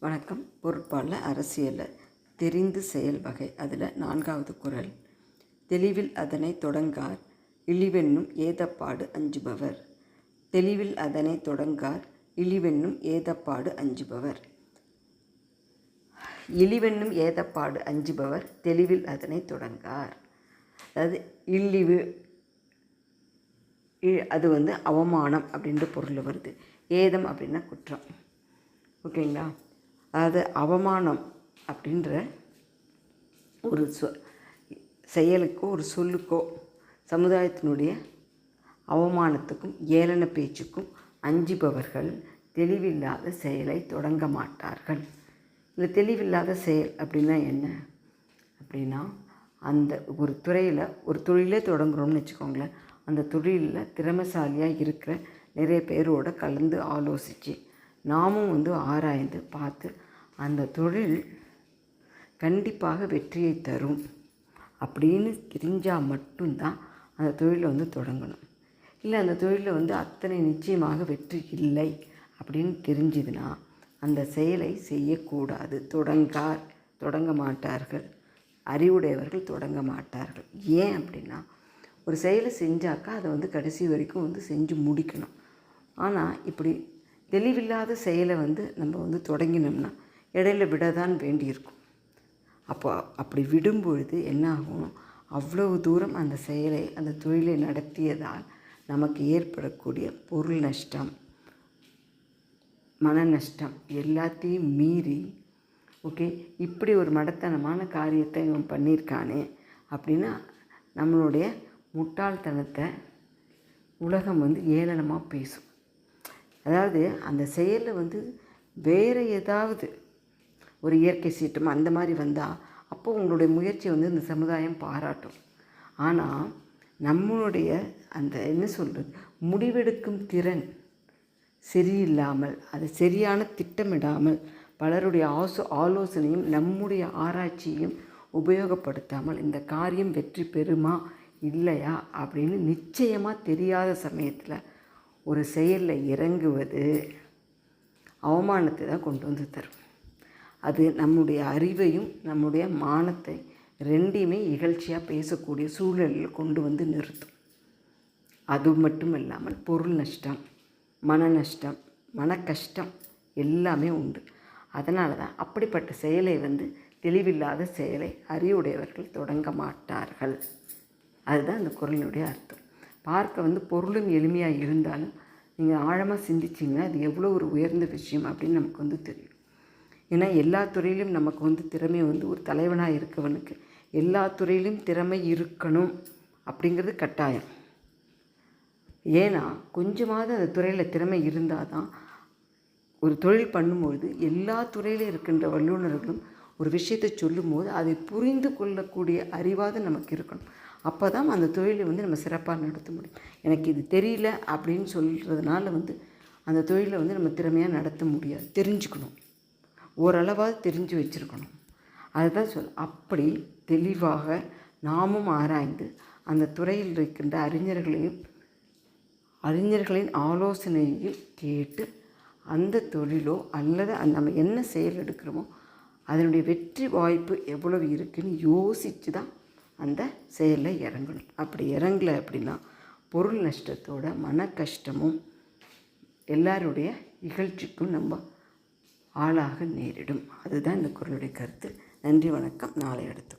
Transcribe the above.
வணக்கம். பொருட்பாலில் அரசியலில் தெரிந்து செயல் வகை அதில் நான்காவது குறள் தெளிவில் அதனை தொடங்கார் இழிவென்னும் ஏதப்பாடு அஞ்சுபவர். தெளிவில் அதனை தொடங்கார் இழிவென்னும் ஏதப்பாடு அஞ்சுபவர். இழிவென்னும் ஏதப்பாடு அஞ்சுபவர் தெளிவில் அதனை தொடங்கார். அதாவது இழிவு இ- அது வந்து அவமானம் அப்படின்ற பொருள் வருது. ஏதம் அப்படின்னா குற்றம். ஓகேங்களா? அதாவது அவமானம் அப்படின்ற ஒரு சொ செயலுக்கோ ஒரு சொல்லுக்கோ சமுதாயத்தினுடைய அவமானத்துக்கும் ஏளன பேச்சுக்கும் அஞ்சுபவர்கள் தெளிவில்லாத செயலை தொடங்க மாட்டார்கள். இந்த தெளிவில்லாத செயல் அப்படின்னா என்ன? அப்படின்னா அந்த ஒரு துறையில் ஒரு தொழிலே தொடங்குறோம்னு வச்சுக்கோங்களேன். அந்த தொழிலில் திறமைசாலியாக இருக்கிற நிறைய பேரோட கலந்து ஆலோசித்து நாமும் வந்து ஆராய்ந்து பார்த்து அந்த தொழில் கண்டிப்பாக வெற்றியை தரும் அப்படின்னு தெரிஞ்சால் மட்டும்தான் அந்த தொழிலை வந்து தொடங்கணும். இல்லை அந்த தொழிலில் வந்து அத்தனை நிச்சயமாக வெற்றி இல்லை அப்படின்னு தெரிஞ்சுதுன்னா அந்த செயலை செய்யக்கூடாது. தொடங்கார் தொடங்க மாட்டார்கள். அறிவுடையவர்கள் தொடங்க மாட்டார்கள். ஏன் அப்படின்னா ஒரு செயலை செஞ்சாக்கா அதை வந்து கடைசி வரைக்கும் வந்து செஞ்சு முடிக்கணும். ஆனால் இப்படி தெளிவில்லாத செயலை வந்து நம்ம வந்து தொடங்கினோம்னா இடையில விட தான் வேண்டியிருக்கும். அப்போ அப்படி விடும்பொழுது என்ன ஆகும் அவ்வளவு தூரம் அந்த செயலை அந்த தொழிலை நடத்தியதால் நமக்கு ஏற்படக்கூடிய பொருள் நஷ்டம் மன நஷ்டம் எல்லாத்தையும் மீறி ஓகே இப்படி ஒரு மடத்தனமான காரியத்தை இவன் பண்ணியிருக்கானே அப்படின்னா நம்மளுடைய முட்டாள்தனத்தை உலகம் வந்து ஏளனமாக பேசும். அதாவது அந்த செயலில் வந்து வேறு ஏதாவது ஒரு இயற்கை சீற்றம் அந்த மாதிரி வந்தால் அப்போ உங்களுடைய முயற்சியை வந்து இந்த சமுதாயம் பாராட்டும். ஆனால் நம்மளுடைய அந்த என்ன சொல்கிறது முடிவெடுக்கும் திறன் சரியில்லாமல் அது சரியான திட்டமிடாமல் பலருடைய ஆசோ ஆலோசனையும் நம்முடைய ஆராய்ச்சியும் உபயோகப்படுத்தாமல் இந்த காரியம் வெற்றி பெறுமா இல்லையா அப்படின்னு நிச்சயமாக தெரியாத சமயத்தில் ஒரு செயலில் இறங்குவது அவமானத்தை தான் கொண்டு வந்து தரும். அது நம்முடைய அறிவையும் நம்முடைய மானத்தை ரெண்டையுமே இகழ்ச்சியாக பேசக்கூடிய சூழலில் கொண்டு வந்து நிறுத்தும். அது மட்டும் இல்லாமல் பொருள் நஷ்டம் மன நஷ்டம் மன கஷ்டம் எல்லாமே உண்டு. அதனால தான் அப்படிப்பட்ட செயலை வந்து தெளிவில்லாத செயலை அறிவுடையவர்கள் தொடங்க மாட்டார்கள். அதுதான் அந்த குரலினுடைய அர்த்தம். பார்க்க வந்து பொருளும் எளிமையாக இருந்தாலும் நீங்கள் ஆழமாக சிந்திச்சிங்கன்னா அது எவ்வளோ ஒரு உயர்ந்த விஷயம் அப்படின்னு நமக்கு வந்து தெரியும். ஏன்னா எல்லா துறையிலும் நமக்கு வந்து திறமை வந்து ஒரு தலைவனாக இருக்கவனுக்கு. எல்லா துறையிலும் திறமை இருக்கணும் அப்படிங்கிறது கட்டாயம். ஏன்னா கொஞ்சமாவது அந்த துறையில் திறமை இருந்தால் தான் ஒரு தொழில் பண்ணும்பொழுது எல்லா துறையிலும் இருக்கின்ற வல்லுநர்களும் ஒரு விஷயத்தை சொல்லும்போது அதை புரிந்து கொள்ளக்கூடிய அறிவாவது நமக்கு இருக்கணும். அப்போ தான் அந்த தொழிலை வந்து நம்ம சிறப்பாக நடத்த முடியும். எனக்கு இது தெரியல அப்படின்னு சொல்கிறதுனால வந்து அந்த தொழிலை வந்து நம்ம திறமையாக நடத்த முடியாது. தெரிஞ்சுக்கணும். ஓரளவாக தெரிஞ்சு வச்சுருக்கணும். அதுதான் சொல் அப்படி தெளிவாக நாமும் ஆராய்ந்து அந்த துறையில் இருக்கின்ற அறிஞர்களையும் அறிஞர்களின் ஆலோசனையையும் கேட்டு அந்த தொழிலோ அல்லது நம்ம என்ன செயல் எடுக்கிறோமோ அதனுடைய வெற்றி வாய்ப்பு எவ்வளவு இருக்குன்னு யோசித்து தான் அந்த செயலில் இறங்கணும். அப்படி இறங்கலை அப்படின்னா பொருள் நஷ்டத்தோட மன கஷ்டமும் எல்லாருடைய இகழ்ச்சிக்கும் நம்ம ஆளாக நேரிடும். அதுதான் இந்த குரலுடைய கருத்து. நன்றி வணக்கம். நாளை அடுத்து